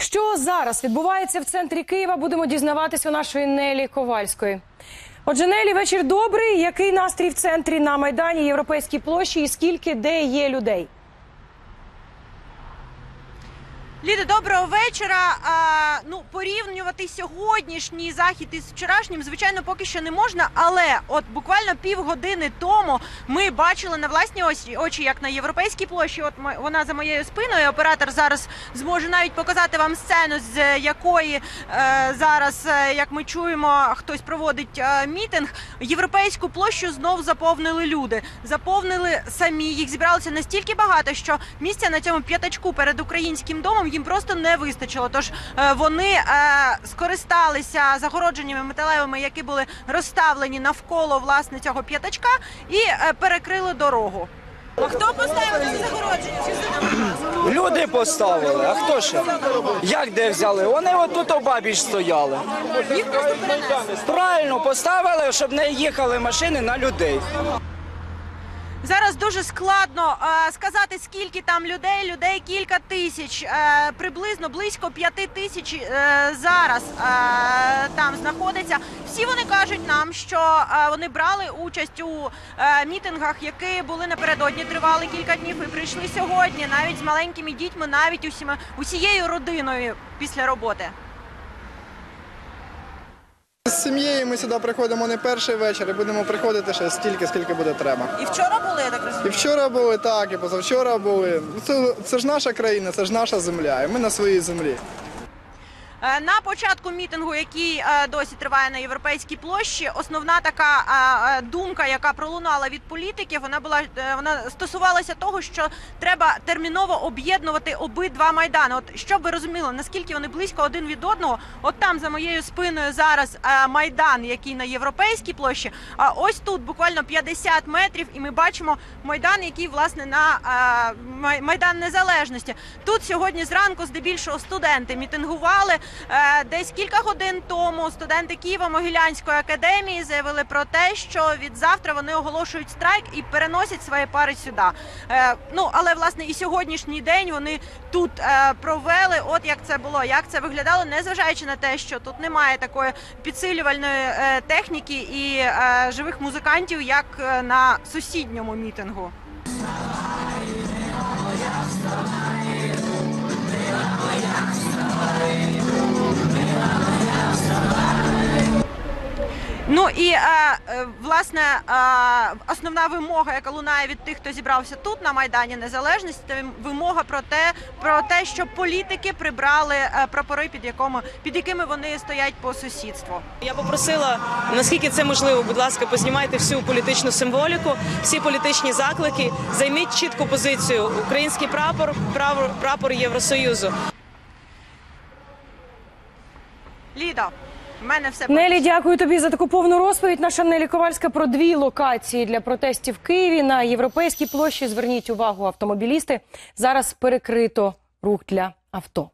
Що зараз відбувається в центрі Києва? Будемо дізнаватися у нашої Нелі Ковальської. Отже, Нелі, вечір добрий. Який настрій в центрі на майдані Європейській площі? І скільки де є людей? Ліда, доброго вечора. А, ну, порівнювати сьогоднішній захід із вчорашнім, звичайно, поки що не можна. Але от буквально півгодини тому ми бачили на власні очі, як на європейській площі. От вона за моєю спиною. Оператор зараз зможе навіть показати вам сцену, з якої е, зараз, е, як ми чуємо, хтось проводить е, мітинг. Європейську площу знов заповнили люди. Заповнили самі. Їх зібралося настільки багато, що місця на цьому п'ятачку перед українським домом їм просто не вистачило. Тож е, вони е, скористалися загородженнями металевими, які були розставлені навколо власне цього п'ятачка, і е, перекрили дорогу. А хто поставив це загородження? Люди поставили, а хто ще? Як де взяли? Вони отут обабіч стояли. Їх просто перенесли. Правильно поставили, щоб не їхали машини на людей. Зараз дуже складно е, сказати, скільки там людей. Людей кілька тисяч, е, приблизно близько п'яти тисяч е, зараз е, там знаходиться. Всі вони кажуть нам, що е, вони брали участь у е, мітингах, які були напередодні, тривали кілька днів і прийшли сьогодні, навіть з маленькими дітьми, навіть усіма усією родиною після роботи. З сім'єю ми сюди приходимо не перший вечір і будемо приходити ще стільки, скільки буде треба. І вчора були я так розумію. І вчора були так, і позавчора були. Ну, Це, це ж наша країна, це ж наша земля, і ми на своїй землі. Е, На початку мітингу, який е, досі триває на європейській площі, основна така е, думка, яка пролунала від політиків, вона була вона стосувалася того, що треба терміново об'єднувати обидва майдани. От щоб ви розуміли, наскільки вони близько один від одного. От там за моєю спиною зараз майдан, який на європейській площі. А ось тут буквально 50 метрів, і ми бачимо майдан, який власне на майдан незалежності. Тут сьогодні зранку здебільшого студенти мітингували. Е, Десь кілька годин тому студенти Києво-Могилянської академії заявили про те, що від завтра вони оголошують страйк і переносять свої пари сюди. Е, Ну але власне і сьогоднішній день вони тут е, провели. От як це було, як це виглядало, незважаючи на те, що тут немає такої підсилювальної техніки і живих музикантів, як на сусідньому мітингу. Ну і е, е, власне е, основна вимога, яка лунає від тих, хто зібрався тут на майдані Незалежності, це вимога про те, про те, щоб політики прибрали прапори, під якому під якими вони стоять по сусідству. Я попросила, наскільки це можливо, будь ласка, познімайте всю політичну символіку, всі політичні заклики, займіть чітку позицію. Український прапор, прапор, прапор Євросоюзу. Ліда, мене все Нелі, дякую тобі за таку повну розповідь. Наша Нелі Ковальська про дві локації для протестів в Києві на європейській площі. Зверніть увагу, автомобілісти зараз перекрито рух для авто.